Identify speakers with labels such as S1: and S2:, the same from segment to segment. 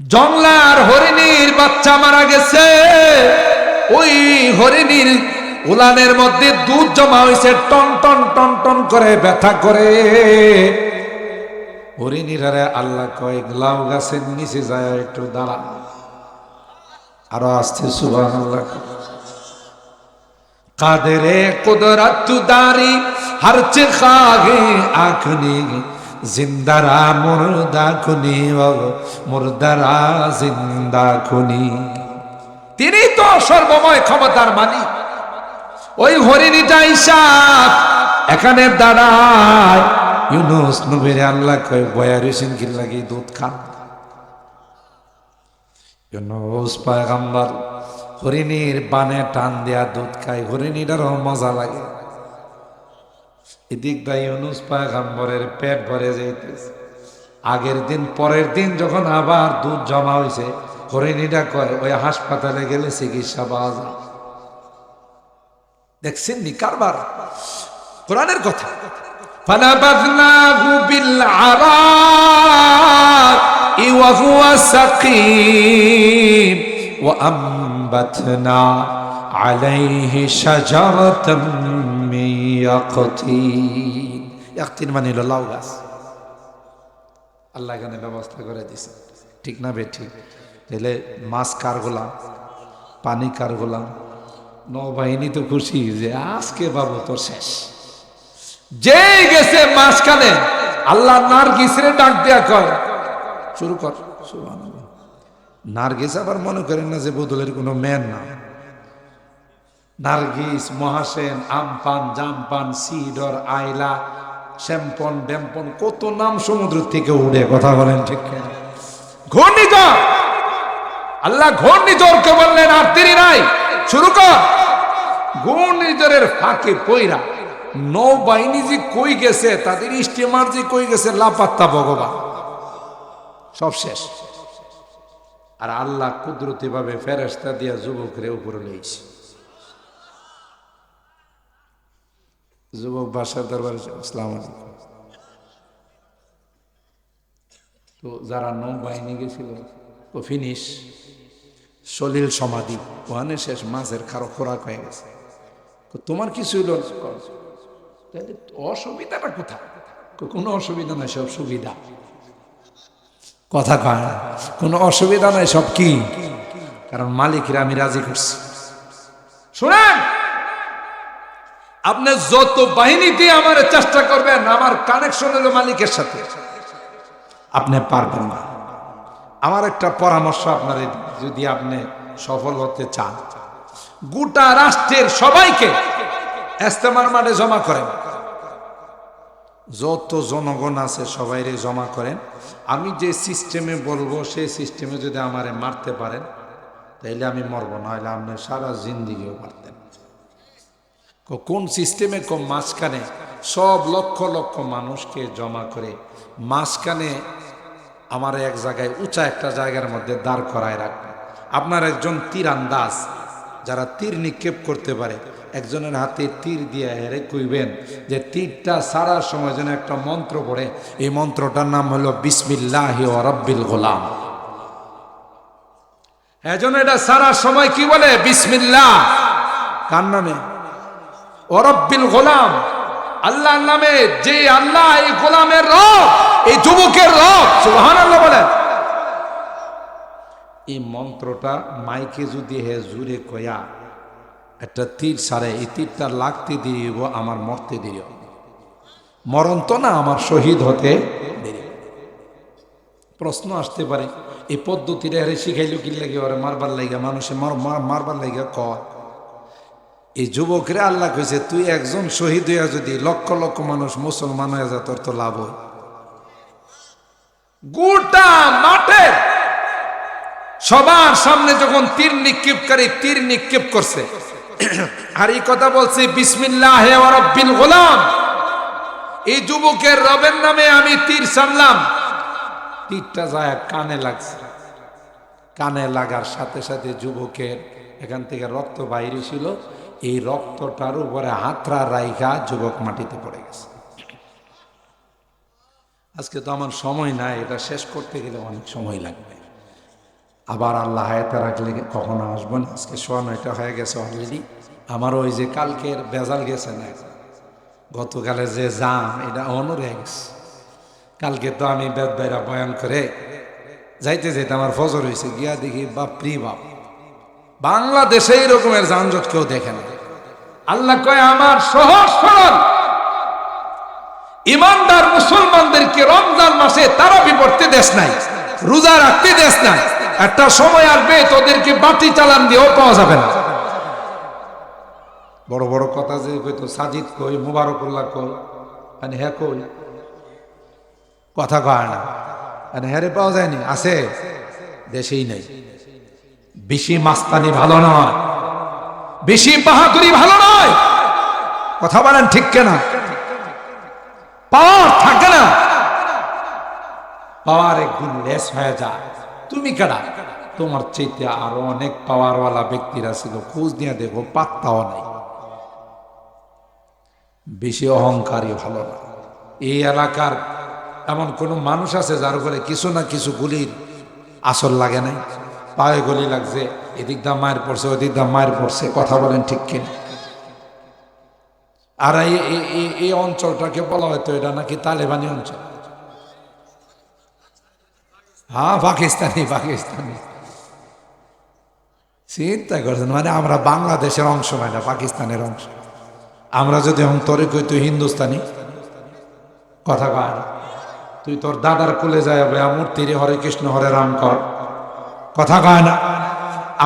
S1: জংলার হরিণীর বাচ্চা মারা গেছে। ওই হরিণীর উলানের মধ্যে দুধ জমা হয়েছে টন টন টন টন করে ব্যথা করে। হরিণীরারে আল্লাহ কয়, লাউ গাছের নিচে যায়, একটু দাঁড়া। আরও আসছে সুবাহ আল্লাহ কাদেরে কুদরত দারি হর খাগে আখনি। জিন্দারা মুর্দা খুনি মুর্দারা জিন্দা খুনি। তিনি তো সর্বময় ক্ষমতার মালিক। ওই হরিণীটা হিসাব এখানে দাঁড়ায়। ইউনুস নবীর আল্লাহ কয় বয়া রেশন কি লাগে দুধ খান? ইউনুস পয়গাম্বর, হরিণীর বানে টান দেয়া দুধ খায়। হরিণীটারও মজা লাগে। এদিক দা ইউনুস পয়গাম্বরের পেট ভরে যাইতেছে আগের দিন পরের দিন যখন আবার দুধ জমা হয়েছে হরিণীটা কয় ওই হাসপাতালে গেলে চিকিৎসা পাওয়া যায় দেখছেন নি কারবার কোরআনের কথা فنبذناه بالعراء وهو سقيم وأنبتنا عليه شجرة من ইয়াকতিন মানে হলো লাউ গাছ। আল্লাহ এখানে ব্যবস্থা করে দিছে। ঠিক না বে ঠিক তাহলে মাছ কার গোলাম? পানি কার গোলাম? নৌবাহিনী তো খুশি যে আজকে বাবু তোর শেষ। যে গেছে মাঝখানে, আল্লাহ নার্গিসরে ডাক দেয়া কর শুরু কর। নার্গিস আবার মনে করেন না যে বদলের কোনো মেয়ের না। নার্গিস, মহাসেন, আমপান, জামপান, সিডর, আইলা, শ্যাম্পন, ড্যাম্পন, কত নাম সমুদ্র থেকে উড়ে, কথা বলেন ঠিক ঘূর্ণিঝড়! আল্লাহ ঘূর্ণিঝড়কে বললেন, আর দেরি নাই, শুরু কর। ঘূর্ণিঝড়ের ফাঁকে পইরা নৌবাহিনী যে কই গেছে, তাদের স্টিমার যে কই গেছে, লাপাত্তা ভগবান। সব শেষ। আর আল্লাহ কুদরতি ভাবে ফেরেস্তা দিয়া যুবকরে উপরে লইছে। যুবক বাসার দরবারে আলাইকুম। তো যারা নৌবাহিনী গেছিল, তো ফিনিশ, সলিল সমাধি, ওখানে শেষ মাছের খারো খোরাক হয়ে গেছে। তোমার কিছু। তাহলে অসুবিধাটা কোথায়? কোনো অসুবিধা নাই, সব সুবিধা। কথা কয় না। কোনো অসুবিধা নাই, সব কি? কারণ মালিকরা আমি রাজি করছি। শুনেন! আপনি যত বাহিনী দিয়ে আমার চেষ্টা করবেন, আমার কানেকশন হলো মালিকের সাথে। আপনি পারবেন না। আমার একটা পরামর্শ আপনার, যদি আপনি সফল হতে চান। গোটা রাষ্ট্রের সবাইকে এস্তেমার মাঠে জমা করেন। যত জনগণ আছে সবাইরে জমা করেন। আমি যে সিস্টেমে বলব, সেই সিস্টেমে যদি আমারে মারতে পারেন, তাইলে আমি মরব না হলে আপনি সারা জিন্দিগিও ক- কোন সিস্টেমে কম মাঝখানে সব লক্ষ লক্ষ মানুষকে জমা করে মাঝখানে আমার এক জায়গায় উঁচা একটা জায়গার মধ্যে দাঁড় করায় রাখবেন আপনার একজন তীরান্দাজ যারা তীর নিক্ষেপ করতে পারে, একজনের হাতে তীর দিয়ে হেরে কইবেন যে তীরটা সারার সময় যেন একটা মন্ত্র পড়ে। এই মন্ত্রটার নাম হলো বিসমিল্লাহি রব্বিল গোলাম। এজন এটা সারার সময় কি বলে? বিসমিল্লাহ। কার নামে? ওরব্বিল গোলাম, আল্লাহর নামে যে আল্লাহ এই গোলামের রব, এই যুবকের রব সুবহান আল্লাহ বলেন। এই মন্ত্রটা মাইকে যদি হে জুড়ে কয়া, একটা তীর সারে, এই তীরটা লাগতে দিব আমার মরতে দিও মরণ তো না, আমার শহীদ হতে প্রশ্ন আসতে পারে, এই পদ্ধতিটা হেরে শিখাইলো কি লাগে? মারবার লাগে, মানুষে মার- মার- মারবার লাগে, কয়। এই যুবকরে আল্লাহ কইছে, তুই একজন শহীদ হইয়া যদি লক্ষ লক্ষ মানুষ মুসলমান হয়ে যা তোর তো লাভ হয়। গোটা মাঠে সবার সামনে যখন তীর নিক্ষেপকারী তীর নিক্ষেপ করছে, আর এই কথা বলছে, বিসমিল্লাহ রব্বিল গোলাম। এই যুবকের রবের নামে আমি তীর সামলাম। তীরটা যায় কানে লাগছে। কানে লাগার সাথে সাথে যুবকের এখান থেকে রক্ত বাইরে ছিল। এই রক্তটার উপরে হাতরা রাইখা যুবক মাটিতে পড়ে গেছে। আজকে তো আমার সময় নাই, এটা শেষ করতে গেলে অনেক সময় লাগবে। আবার আল্লাহ হায়াতে রাখলে কখনো আসব না। আজকে সোয়া নয়টা হয়ে গেছে অলরেডি আমার ওই যে কালকের বেজাল গেছে না গতকালে যে জাম, এটা অনর হয়ে গেছে। কালকে তো আমি বেদ বয়ান করে যাইতে যাইতে আমার ফজর হয়েছে, গিয়া দেখি বাপ প্রি বাপ। বাংলাদেশে এই রকমের যানজট কেউ দেখে না। আল্লাহ কয়, আমার সহজ সরল ইমানদার মুসলমানদেরকে রমজান মাসে তারা বিপড়তে দেশ নাই, রোজা রাখতে দেশ নাই। একটা সময় আসবে তোদেরকে বাতি চালান দিয়েও পাওয়া যাবে না। বড় বড় কথা যে কইতো সাজিদ কই মুবারকুল্লাহ কই মানে হ্যাঁ কই কথা কয় না। মানে হ্যাঁ পাওয়া যায়নি, আছে, দেশেই নেই। বেশি মাস্তানি ভালো নয়। বেশি বাহাদুরি ভালো নয়। কথা বলেন ঠিক কেনা? পাওয়ার থাকে না। পাওয়ার একদিন লেস হয়ে যায়। তুমি কেডা? তোমার চেয়ে আরও অনেক পাওয়ারওয়ালা ব্যক্তিরা ছিল। খোঁজ নিয়ে দেখো, পাত্তাও নাই। বেশি অহংকারী ভালো না। এই এলাকার এমন কোন মানুষ আছে যার উপরে কিছু না কিছু গুলির আসল লাগে নাই? পায়ে গলি লাগছে, এদিক দা মায়ের পড়ছে, ওদিক দা মায়ের পড়ছে, কথা বলেন ঠিক কিনা? আর এই অঞ্চলটাকে বলা হয়তো এটা নাকি তালেবানি অঞ্চল। হ্যাঁ পাকিস্তানি পাকিস্তানি। চিন্তা করছেন মানে আমরা বাংলাদেশের অংশ হয় না পাকিস্তানের অংশ। আমরা যদি অন্তরে কই, তুই হিন্দুস্তানি? কথা কয় তুই তোর দাদার কুলে যায় মূর্তিরে হরে কৃষ্ণ, হরে রাম কর। কথা কয় না।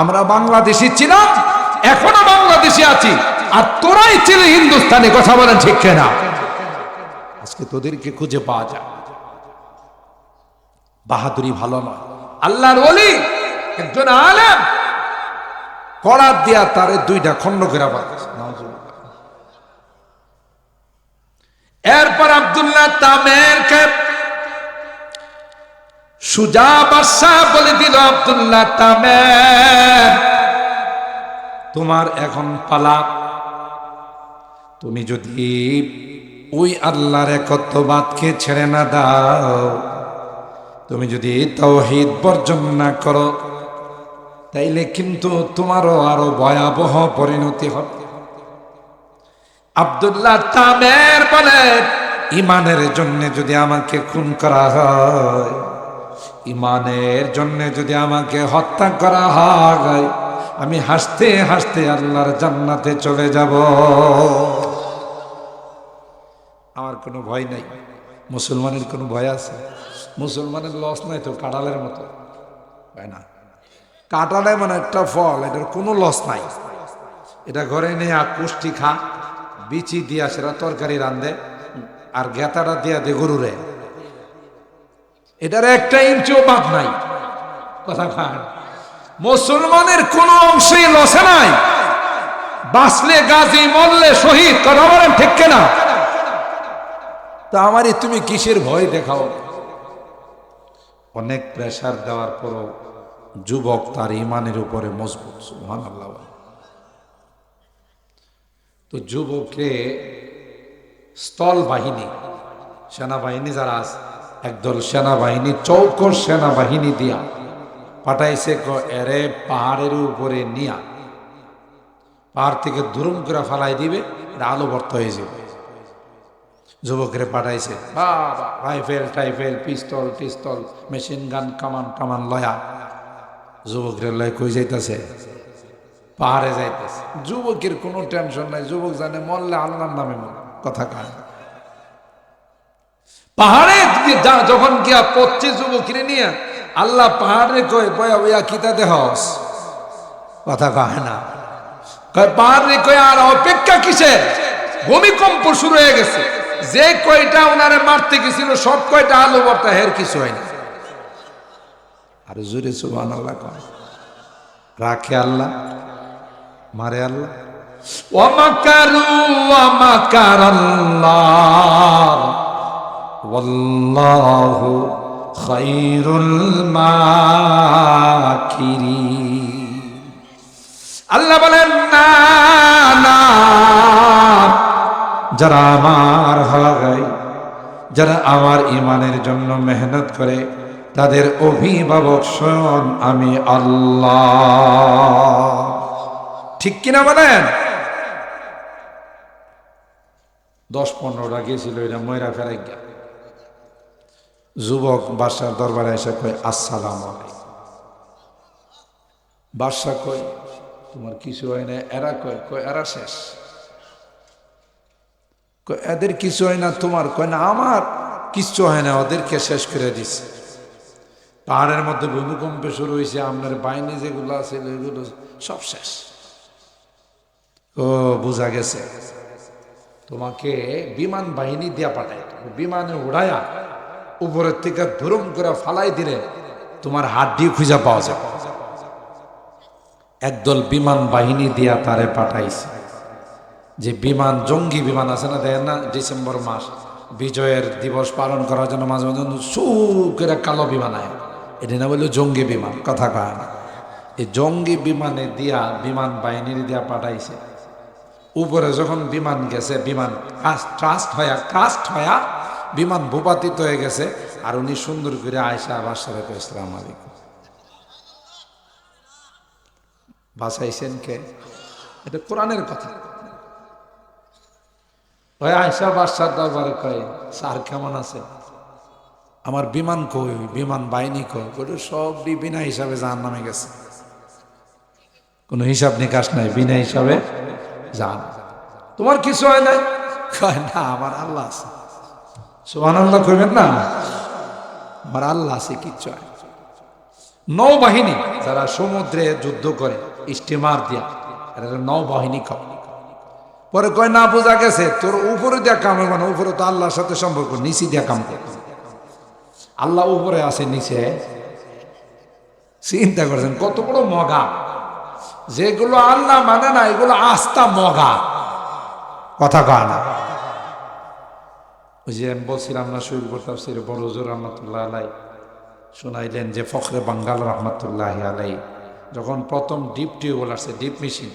S1: আমরা বাংলাদেশি ছিলাম, এখনও বাংলাদেশি আছি, আর তোরাই ছিল হিন্দুস্তানি, কথা বলেন ঠিক না আজকে তোদেরকে খুঁজে পাওয়া যায় বাহাদুরি ভালো নয় আল্লাহর ওলি, একজন আলেম। করার দিয়া তারে দুইটা খণ্ড বাঁধছে এরপর আব্দুল্লাহ তামেরকে সুজা বাদশাহ বলে দিল আব্দুল্লাহ তামে। তোমার এখন পালা। তুমি যদি ওই আল্লাহর একত্ববাদকে ছেড়ে না দাও, তুমি যদি তৌহিদ বর্জন না করো, তাইলে কিন্তু তোমারও আরও ভয়াবহ পরিণতি হবে। আব্দুল্লাহ তামের বলে, ইমানের জন্য যদি আমাকে খুন করা হয় ইমানের জন্য যদি আমাকে হত্যা করা হয়, আমি হাসতে হাসতে আল্লাহর জান্নাতে চলে যাব। আমার কোনো ভয় নাই। মুসলমানের কোনো ভয় আছে? মুসলমানের লস নাই তো, কাঁঠালের মতো। তাই না। কাঁঠালে মানে একটা ফল, এটার কোনো লস নাই। এটা ঘরে নিয়ে আর পুষ্টি খা, বিচি দিয়া সেটা তরকারি রান্ধে আর গেতাটা দিয়া দে গরুরে। এটার একটা ইঞ্চিও বাদ নাই। কথা খান মুসলমানের কোনো অংশই লসে নাই। বাঁচলে গাজী, মরলে শহীদ, কথা বলেন ঠিক কেনা? তা আমারই তুমি কিসের ভয় দেখাও? অনেক প্রেশার দেওয়ার পরও যুবক তার ইমানের উপরে মজবুত সুবহান আল্লাহ তো যুবককে স্থল বাহিনী, সেনাবাহিনী যারা আছে একদল সেনাবাহিনী, চৌকর সেনাবাহিনী দিয়া পাঠাইছে এরে পাহাড়ের উপরে নিয়া। পাহাড় থেকে দুরুম করে ফালাই দিবে আলো বর্ত হয়ে যাবে। যুবকরে পাঠাইছে, বাবা, রাইফেল, টাইফেল, পিস্তল, টিস্তল, মেশিন গান, কামান কামান লয়া। যুবকরে লয়, কই যাইতেছে? পাহাড়ে যাইতেছে। যুবকের কোনো টেনশন নাই, যুবক জানে মরলে আল্লাহর নামে কথা কায় পাহাড়ে যা- যখন গিয়া পড়ছে যুবকের নিয়ে, আল্লাহ পাহাড়ে কয়, বয়া বয়া, কিতা দেহস কথা কয় না। কয়, পাহাড়ে কয়, আর অপেক্ষা কিসের ভূমিকম্প শুরু হয়ে গেছে। যে কয়টা ওনারে মারতে গেছিল, সব কয়টা আলো বর্তা হের কিছু হয়নি আর জোরে সুবান আল্লাহ কয় রাখে আল্লাহ, মারে আল্লাহ। ওয়ামাকারু ওয়ামাকার আল্লাহ ওয়াল্লাহু খায়রুল মাকিরিন আল্লাহ বলেন, না না। যারা আমার যারা আমার ইমানের জন্য মেহনত করে, তাদের অভিভাবক স্বয়ং আমি আল্লাহ। ঠিক কিনা বলেন? দশ পনেরোটা গেছিল, এটা ময়রা ফেরাই গিয়া যুবক বাদশার দরবারে এসে কয়, আসসালাম বাদশা কয়, তোমার কিছু হয় না? এরা কয় কয়, এরা শেষ। এদের কিছু হয় না, তোমার? কয়, না, আমার কিচ্ছু হয় না, ওদেরকে শেষ করে দিছে। পাহাড়ের মধ্যে ভূমিকম্প শুরু হয়েছে আপনার বাহিনী যেগুলো আছে ওইগুলো সব শেষ। ও, বোঝা গেছে। তোমাকে বিমান বাহিনী দিয়া পাঠায় বিমানে উড়ায়া উপরের থেকে ধুরুম করে ফালাই দিলে তোমার হাড্ডি খুঁজা পাওয়া যাবে। একদল বিমান বাহিনী দিয়া তারে পাঠাইছে। যে বিমান, জঙ্গি বিমান আছে না দেখেন না? ডিসেম্বর মাস, বিজয়ের দিবস পালন করার জন্য মাঝে মাঝে সু করে কালো বিমান আয় এটা না বলল জঙ্গি বিমান, কথা কয় না। এই জঙ্গি বিমানে দিয়া, বিমান বাহিনীর দিয়া পাঠাইছে। উপরে যখন বিমান গেছে, বিমান ট্রাস্ট হয়া ট্রাস্ট হয়া বিমান ভূপাতিত হয়ে গেছে, আর উনি সুন্দর করে আয়সা বাসারে ইসলাম আলাইকুম। বাসাইছেন কে? এটা কোরআনের কথা। ওই আয়সা বাসার দরবারে কয়, স্যার কেমন আছে আমার বিমান কই? বিমান বাহিনী কই? ওটা সব বিনা হিসাবে যার নামে গেছে। কোনো হিসাব নিকাশ নাই, বিনা হিসাবে যান তোমার কিছু হয় নাই? কয়, না, আমার আল্লাহ আছে। আল্লাহ কইবেন না? আমার আল্লাহ আছে, কিচ্ছু হয় নৌবাহিনী যারা সমুদ্রে যুদ্ধ করে, স্টিমার দিয়া এটা নৌবাহিনী কয় পরে কয়, না, বোঝা গেছে, তোর উপরে দেয়া কাম হবে উপরে তো আল্লাহর সাথে সম্পর্ক, নিচে দেয়া কাম করে। আল্লাহ উপরে আছে, নিচে। চিন্তা করছেন, কত বড় মগা। যেগুলো আল্লাহ মানে না, এগুলো আস্থা মগা। কথা কয় না। ওই যে আমি বলছিলাম না শহীদ প্রতাপ সির বড় হুজুর রহমতুল্লাহ আলাই শোনাইলেন যে ফখরে বাঙ্গাল রহমতুল্লাহ আলাই যখন প্রথম ডিপ টিউবওয়েল আসছে, ডিপ মেশিন,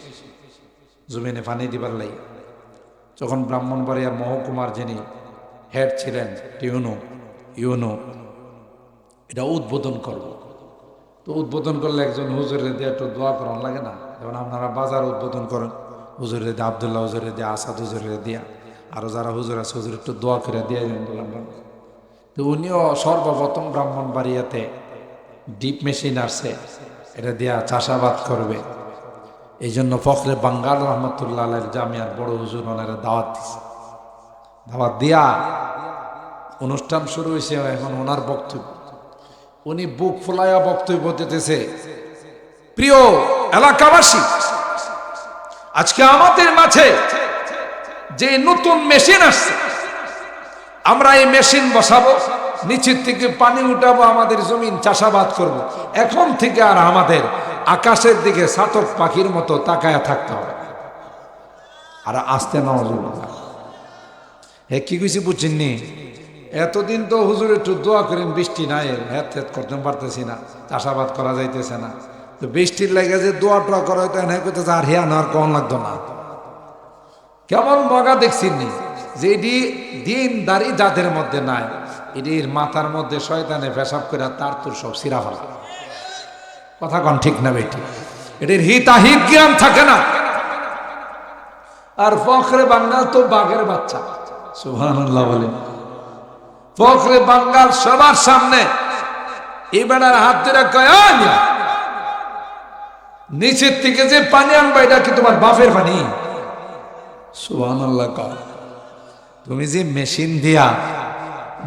S1: জমিনে পানি দিবার লাই যখন ব্রাহ্মণবাড়িয়া মহকুমার যিনি হেড ছিলেন টিউনু ইউনো, এটা উদ্বোধন করব। তো উদ্বোধন করলে একজন হুজুরের দিয়ে একটু দোয়া করান লাগে না? যেমন আপনারা বাজার উদ্বোধন করেন, হুজুরের দিয়ে আবদুল্লাহ, হুজুরের দিয়ে আসাদ, হুজুরের দিয়া। আরও যারা হুজুর আছে, হুজুর একটু দোয়া করে দিয়ে বললাম তো উনিও সর্বপ্রথম ব্রাহ্মণ বাড়িয়াতে ডিপ মেশিন আসছে এটা দিয়া চাষাবাদ করবে। এই জন্য ফখরে বাঙ্গাল রহমতুল্লাহ আলের জামিয়ার বড় হুজুর ওনারা দাওয়াত দিছে। দাওয়াত দিয়া অনুষ্ঠান শুরু হয়েছে এখন ওনার বক্তব্য। উনি বুক ফুলাইয়া বক্তব্য দিতেছে, প্রিয় এলাকাবাসী, আজকে আমাদের মাঝে যে নতুন মেশিন আসছে, আমরা এই মেশিন বসাবো, নিচের থেকে পানি উঠাবো, আমাদের জমিন চাষাবাদ করব। এখন থেকে আর আমাদের আকাশের দিকে সাতক পাখির মতো তাকায়া থাকতে হবে। আর আসতে নজরুল্লাহ হে কি কিছু বুঝছেননি? এতদিন তো হুজুর একটু দোয়া করেন, বৃষ্টি নাই হ্যাত হ্যাত করতে পারতেছি না, চাষাবাদ করা যাইতেছে না। তো বৃষ্টির লাগে যে দোয়া টোয়া করা হইতো হ্যাঁ করতেছে আর হিয়া আর কম লাগতো না। কেমন মগা দেখছিনি যে এটি দিন দাড়ি যাদের মধ্যে নাই। এটির মাথার মধ্যে শয়তানে পেশাব করে তার তোর সব সিরা ফেলা। কথা কন ঠিক না বেটি? এটির হিতাহিত জ্ঞান থাকে না। আর ফখরে বাঙ্গাল তো বাঘের বাচ্চা। সুবহানাল্লাহ বলেন। ফখরে বাঙ্গাল সবার সামনে। এবার হাত ধরে কয় নিচের থেকে যে পানি আনবা এটা কি তোমার বাপের পানি? তুমি যে মেশিন দিয়া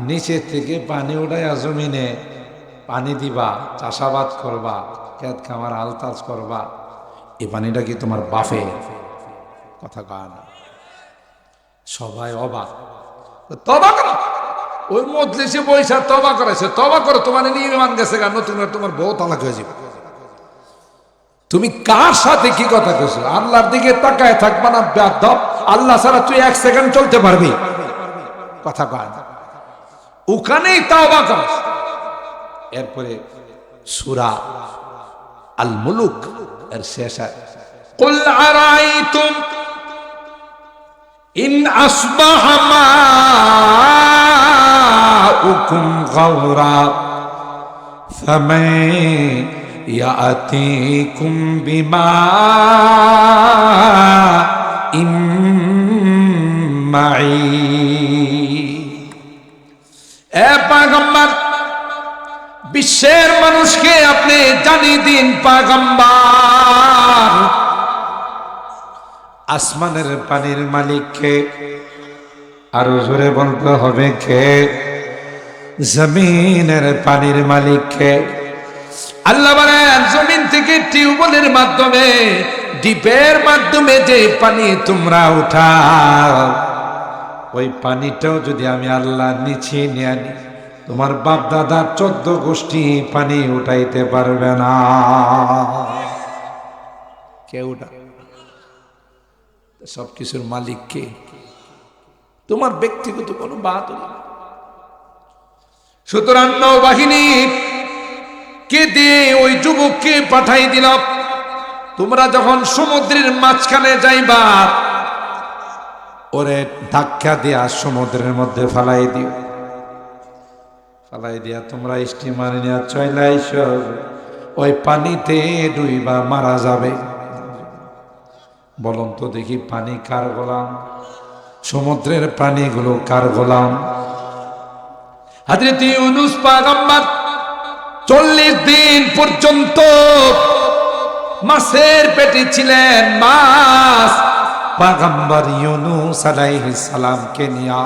S1: নিচের থেকে পানি উঠাইয়া জমিনে পানি দিবা, চাষাবাদ করবা, খেত খামার আলতাজ করবা এই পানিটা কি তোমার বাফে কথা কয় না। সবাই অবাক। তবা করো। ওই মজলিসে বৈশা তবা করেছে তবা করো, তোমার নিয়ে মান গেছে গা, নতুন তোমার বউ তালাক হয়ে যাবে। তুমি কার সাথে কি কথা কইছো? আল্লাহর দিকে তাকায় থাকবা না, বেয়াদব। আল্লাহ ছাড়া তুই এক সেকেন্ড চলতে পারবি কথা কয় না ওখানেই তাওবা কর এরপরে সূরা আল মুলুক এর শেষ قل أرأيتم إن أصبح ماؤكم غورا فمن يأتيكم بماء ইম্মাই এ পাগম্বার, বিশ্বের মানুষকে আপনি জানি দিন পাগম্বার। আসমানের পানির মালিককে আরও জোরে বলতে হবে কে? জমিনের পানির মালিককে। আল্লাহ বলেন, জমিন থেকে টিউবওয়েলের মাধ্যমে ডিপের মাধ্যমে যে পানি তোমরা উঠাও, ওই পানিটাও যদি আমি আল্লাহ নিচে নিয়ে আনি, তোমার বাপ দাদা চোদ্দ গোষ্ঠী পানি উঠাইতে পারবে না। কেউ সব কিছুর মালিক কে? তোমার ব্যক্তিগত কোনো বাদ সুতরাং নৌবাহিনী, কে দিয়ে ওই যুবককে পাঠাই দিল তোমরা যখন সমুদ্রের মাঝখানে যাইবা, ওরে ধাক্কা দিয়া সমুদ্রের মধ্যে ফালাই দিও। ফালাই দিয়া তোমরা স্টিমার নিয়ে চলাইছ ওই পানিতে ডুইবা মারা যাবে। বলুন তো দেখি পানি কার গোলাম? সমুদ্রের প্রাণীগুলো কার গোলাম? হাজরত ইউনুস চল্লিশ দিন পর্যন্ত মাছের পেটে ছিলেন মাছ। পাগম্বর ইউনুস আলাইহিস সালামকে নিয়া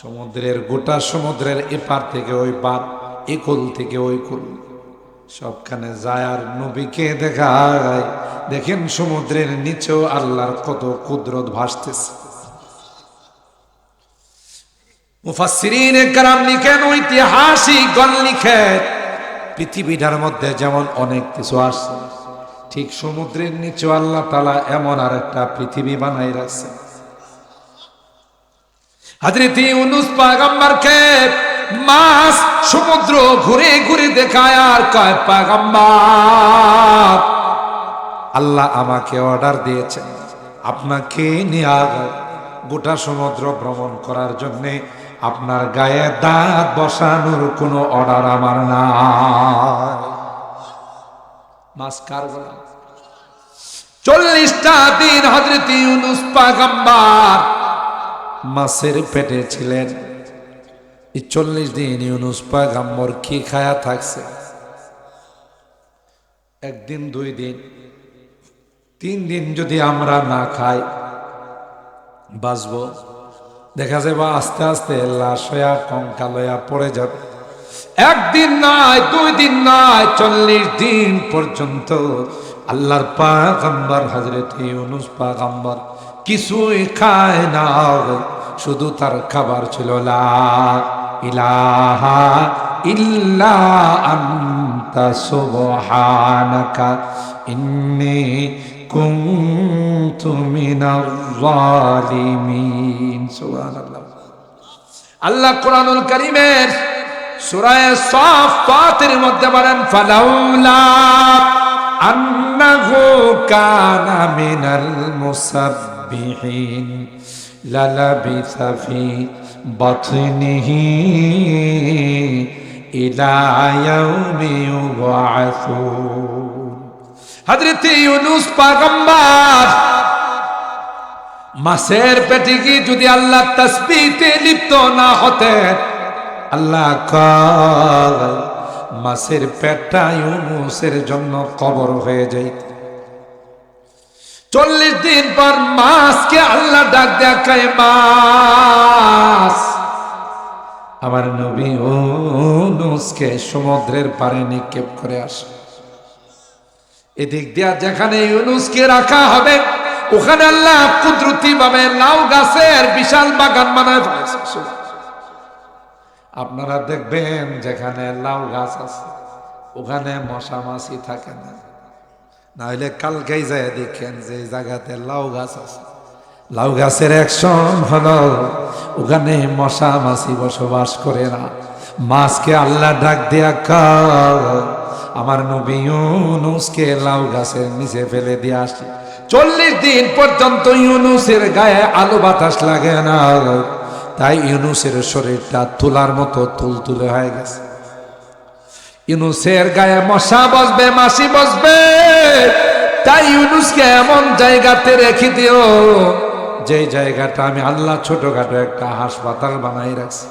S1: সমুদ্রের, গোটা সমুদ্রের এপার থেকে ওই পার একুল থেকে ওই কুল সবখানে যায় আর নবীকে দেখায়। দেখেন সমুদ্রের নিচেও আল্লাহর কত কুদরত ভাসতেছে। মুফাসসিরিন একরাম লিখেন ঐতিহাসিকগণ লিখেন পৃথিবীটার মধ্যে যেমন অনেক কিছু আসছে ঠিক সমুদ্রের নিচে আল্লাহ তালা এমন আর একটা পৃথিবী বানাই রাখছে হাজরত ইউনুস পাগাম্বারকে সমুদ্র ঘুরে ঘুরে দেখায় আর কয় পাগাম্বার আল্লাহ আমাকে অর্ডার দিয়েছেন। আপনাকে নিয়ে গোটা সমুদ্র ভ্রমণ করার জন্যে আপনার গায়ে দাঁত বসানোর কোনো অর্ডার আমার না কার চল্লিশটা দিন হজরত ইউনুস পাগাম্বার মাছের পেটে ছিলেন। এই চল্লিশ দিন ইউনুস পাগাম্বর কি খায়া থাকছে? একদিন, দুই দিন, তিন দিন যদি আমরা না খাই, বাঁচব? দেখা যাবে আস্তে আস্তে লাশ হইয়া কঙ্কাল পড়ে যাবে একদিন নাই, দুই দিন নাই, চল্লিশ দিন পর্যন্ত আল্লাহর পাগাম্বার হজরত ইউনুস পাগাম্বার কিছুই খায় না। শুধু তার খাবার ছিল, লা ইলাহা ইল্লা আন্তা সুবহানাকা ইন্নী কুনতু মিনাজ জালিমিন সুবহানাল্লাহ আল্লাহ কোরআনুল কারীমের সূরা সাফফাতের মধ্যে বলেন, ফালাউলা আন্নাহু কানা মিনাল মুসাব্বিহিন, লালাবিসা ফি বাতনিহি মাছের পেটে গিয়ে যদি আল্লাহ তসবিতে লিপ্ত না হতেন আল্লাহ মাছের পেটটা ইউনুসের জন্য কবর হয়ে যাইত চল্লিশ দিন পর মাছকে আল্লাহ ডাক দেখায় মাছ। আমার নবী ইউনুসকে সমুদ্রের পারে নিক্ষেপ করে আসে। এদিক দিয়া যেখানে ইউনুসকে রাখা হবে, ওখানে আল্লাহ কুদরতি ভাবে লাউ গাছের বিশাল বাগান বানায় আপনারা দেখবেন যেখানে লাউ গাছ আছে, ওখানে মশা মাছি থাকে না। না হলে কালকেই যায় দেখেন যে জায়গাতে লাউ গাছ আছে। লাউ গাছের অ্যাকশন হলো, ওখানে মশা মাছি বসবাস করে না। মাছকে আল্লাহ ডাক দেয়া কয় আমার নবী ইউনুসকে লাউ গাছের নিচে ফেলে দিয়ে আসি। চল্লিশ দিন পর্যন্ত ইউনুসের গায়ে আলো বাতাস লাগে না। তাই ইউনুসের শরীরটা তুলার মতো তুলতুলে হয়ে গেছে। ইউনুসের গায়ে মশা বসবে মাসি বসবে, তাই ইউনুসকে এমন জায়গাতে রেখে দিও যে জায়গাটা আমি আল্লাহ ছোটখাটো একটা হাসপাতাল বানাই রাখছি।